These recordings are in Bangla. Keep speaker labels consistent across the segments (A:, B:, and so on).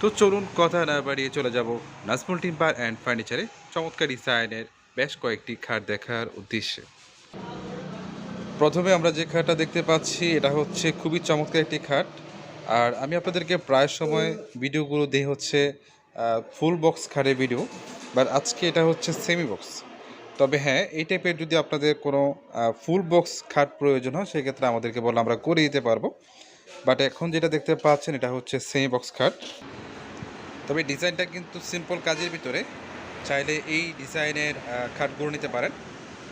A: তো চলুন কথা না বাড়িয়ে চলে যাব নাজমুল টিম্বার অ্যান্ড ফার্নিচারে চমৎকার ডিজাইনের বেশ কয়েকটি খাট দেখার উদ্দেশ্যে। প্রথমে আমরা যে খাটটা দেখতে পাচ্ছি, এটা হচ্ছে খুবই চমৎকার একটি খাট। আর আমি আপনাদেরকে প্রায় সময় ভিডিওগুলো দিয়ে হচ্ছে ফুল বক্স খাটের ভিডিও বাট আজকে এটা হচ্ছে সেমি বক্স তবে হ্যাঁ এই টাইপের যদি আপনাদের কোনো ফুল বক্স খাট প্রয়োজন হয়, সেক্ষেত্রে আমাদেরকে বলে আমরা করে দিতে পারব। বাট এখন যেটা দেখতে পাচ্ছেন, এটা হচ্ছে সেমি বক্স খাট। তবে ডিজাইনটা কিন্তু সিম্পল কাজের ভিতরে। চাইলে এই ডিজাইনের খাটগুলো নিতে পারেন।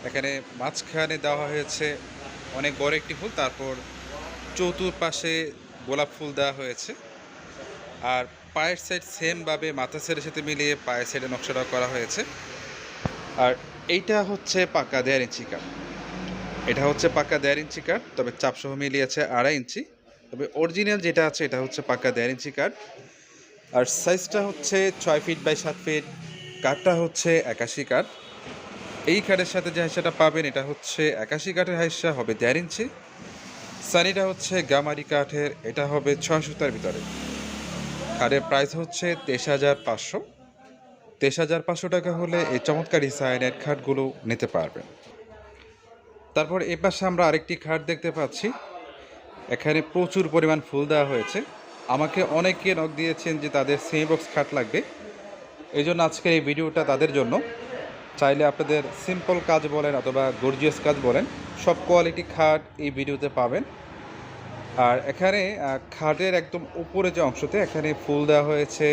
A: এখানে মাঝখানে দেওয়া হয়েছে অনেক বড় একটি ফুল, তারপর চতুর্পাশে গোলাপ ফুল দেওয়া হয়েছে। আর পায়ের সাইড সেমভাবে মাথা সেটের সাথে মিলিয়ে পায়ের সাইডে নকশাটা করা হয়েছে। আর এইটা হচ্ছে পাকা দেড় ইঞ্চি কাঠ। এটা হচ্ছে পাকা দেড় ইঞ্চি কাঠ, তবে চাপসহ মিলিয়েছে আড়াই ইঞ্চি। তবে অরিজিনাল যেটা আছে, এটা হচ্ছে পাকা দেড় ইঞ্চি কাঠ। আর সাইজটা হচ্ছে ছয় ফিট বাই সাত ফিট কাঠটা হচ্ছে একাশি কাঠ। এই কাঠের সাথে যে হাইসাটা পাবেন, এটা হচ্ছে একাশি কাঠের হাইসা, হবে দেড় ইঞ্চি। সানিটা হচ্ছে গামারি কাঠের, এটা হবে ছয় সুতার ভিতরে। কাঠের প্রাইস হচ্ছে তেইশ হাজার পাঁচশো। তেইশ হাজার পাঁচশো টাকা হলে এই চমৎকার ডিজাইনের খাটগুলো নিতে পারবেন। তারপর এ পাশে আমরা আরেকটি খাট দেখতে পাচ্ছি। এখানে প্রচুর পরিমাণ ফুল দেওয়া হয়েছে। আমাকে অনেকে নক দিয়েছেন যে তাদের সেমি বক্স খাট লাগবে। এই জন্য আজকের এই ভিডিওটা তাদের জন্য। চাইলে আপনাদের সিম্পল কাজ বলেন অথবা গর্জিয়াস কাজ বলেন, সব কোয়ালিটি খাট এই ভিডিওতে পাবেন। আর এখানে খাটের একদম উপরে যে অংশতে এখানে ফুল দেওয়া হয়েছে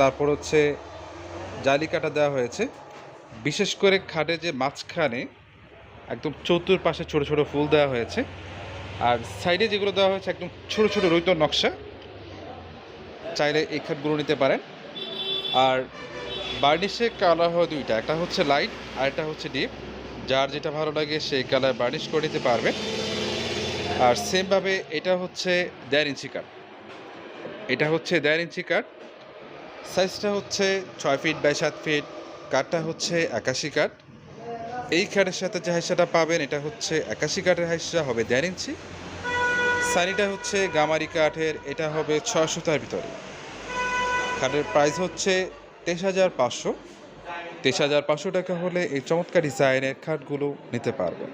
A: তারপর হচ্ছে জালি কাটা দেওয়া হয়েছে। বিশেষ করে খাটের যে মাঝখানে একদম চতুর পাশে ছোট ছোট ফুল দেওয়া হয়েছে। আর সাইডে যেগুলো দেওয়া হয়েছে একদম ছোট ছোট রৈত নকশা। চাইলে এই খাটগুলো নিতে পারেন। আর বার্নিশের কালার হয় দুইটা, একটা হচ্ছে লাইট আর একটা হচ্ছে ডিপ। যার যেটা ভালো লাগে সেই কালার বার্নিশ করে নিতে পারবেন। আর সেমভাবে এটা হচ্ছে দেড় ইঞ্চি কাঠ। এটা হচ্ছে দেড় ইঞ্চি কাঠ। সাইজটা হচ্ছে ছয় ফিট বাই সাত ফিট, কাঠটা হচ্ছে একাশি কাঠ। এই কাঠের সাথে যে হাইসাটা পাবেন, এটা হচ্ছে একাশি কাঠের হাইসা, হবে দেড় ইঞ্চি। সানিটা হচ্ছে গামারি কাঠের, এটা হবে ছয় সুতার ভিতরে। কাঠের প্রাইস হচ্ছে তেইশ হাজার পাঁচশো। তেইশ হাজার পাঁচশো টাকা হলে এই চমৎকার ডিজাইনের খাটগুলো নিতে পারবেন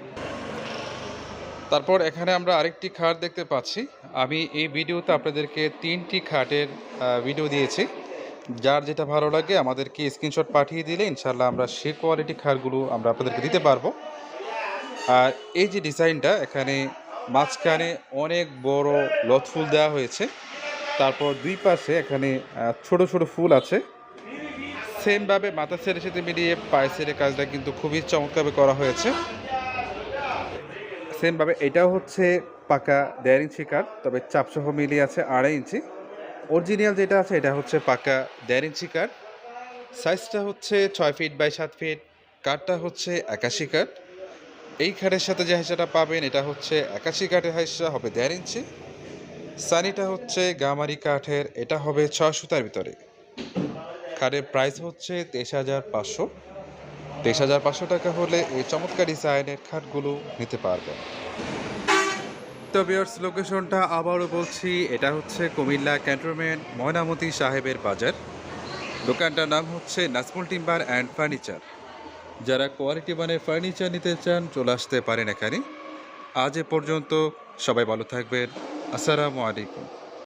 A: তারপর এখানে আমরা আরেকটি খাট দেখতে পাচ্ছি। আমি এই ভিডিওতে আপনাদেরকে তিনটি খাটের ভিডিও দিয়েছি। যার যেটা ভালো লাগে আমাদেরকে স্ক্রিনশট পাঠিয়ে দিলে ইনশাল্লাহ আমরা সে কোয়ালিটি খাটগুলো আমরা আপনাদেরকে দিতে পারব। আর এই যে ডিজাইনটা এখানে মাঝখানে অনেক বড় লত ফুল দেওয়া হয়েছে। তারপর দুই পাশে এখানে ছোট ছোট ফুল আছে। সেমভাবে মাথা সেরের সাথে মিলিয়ে পায়ে সেরের কাজটা কিন্তু খুবই চমৎকারভাবে করা হয়েছে। সেমভাবে এটাও হচ্ছে পাকা দেড় ইঞ্চি কাঠ, তবে চাপসহ মিলিয়ে আছে আড়াই ইঞ্চি। অরিজিনাল যেটা আছে, এটা হচ্ছে পাকা দেড় ইঞ্চি কাঠ। সাইজটা হচ্ছে ছয় ফিট বাই সাত ফিট কাঠটা হচ্ছে একাশি কাঠ। এই খাটের সাথে যে হাইসাটা পাবেন, এটা হচ্ছে একাশি কাঠের হাইসা হবে দেড় ইঞ্চি। সানিটা হচ্ছে গামারি কাঠের, এটা হবে ছয় সুতার ভিতরে। খাটের প্রাইস হচ্ছে তেইশ হাজার পাঁচশো। তেইশ হাজার পাঁচশো টাকা হলে এই চমৎকার ডিজাইনের খাটগুলো নিতে পারবেন। তো বিয়ার্স লোকেশনটা আবারও বলছি, এটা হচ্ছে কুমিল্লা ক্যান্টনমেন্ট ময়নামতি সাহেবের বাজার। দোকানটার নাম হচ্ছে নাজমুল টিম্বার অ্যান্ড ফার্নিচার যারা কোয়ালিটি মানে ফার্নিচার নিতে চান, চলে আসতে পারেন এখানে। আজ এ পর্যন্ত সবাই ভালো থাকবেন। আসসালামু আলাইকুম।